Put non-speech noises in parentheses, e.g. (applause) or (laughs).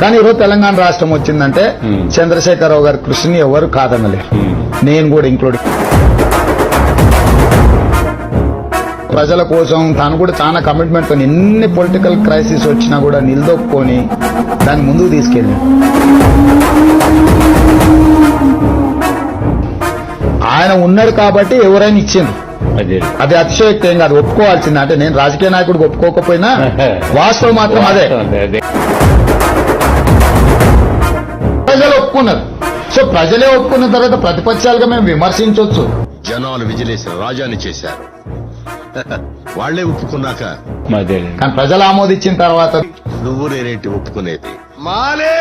కానీ ఈరోజు తెలంగాణ రాష్ట్రం వచ్చిందంటే. చంద్రశేఖరరావు గారి కృషిని ఎవరు కాదనలేరు నేను కూడా ఇంక్లూడ్. ప్రజల కోసం తాను కూడా చాలా కమిట్మెంట్తో ఎన్ని పొలిటికల్ క్రైసిస్ వచ్చినా కూడా నిలదొక్కుని దాన్ని ముందుకు తీసుకెళ్ళి ఆయన ఉన్నాడు కాబట్టి ఎవరైనా ఇచ్చింది అదే. అది అతిశయోక్తి ఏం కాదు ఒప్పుకోవాల్సింది. అంటే నేను రాజకీయ నాయకుడికి ఒప్పుకోకపోయినా (laughs) వాస్తవం మాత్రం అదే. అదే ప్రజలు ఒప్పుకున్నారు. సో ప్రజలే ఒప్పుకున్న తర్వాత ప్రతిపక్షాలుగా మేము విమర్శించవచ్చు జనాలు విజిలేసిన రాజాని చేశారు. (laughs) వాళ్ళే ఒప్పుకున్నాక. అదే. కానీ ప్రజలు ఆమోదించిన తర్వాత నువ్వు నేనేంటి ఒప్పుకునేది? మాలే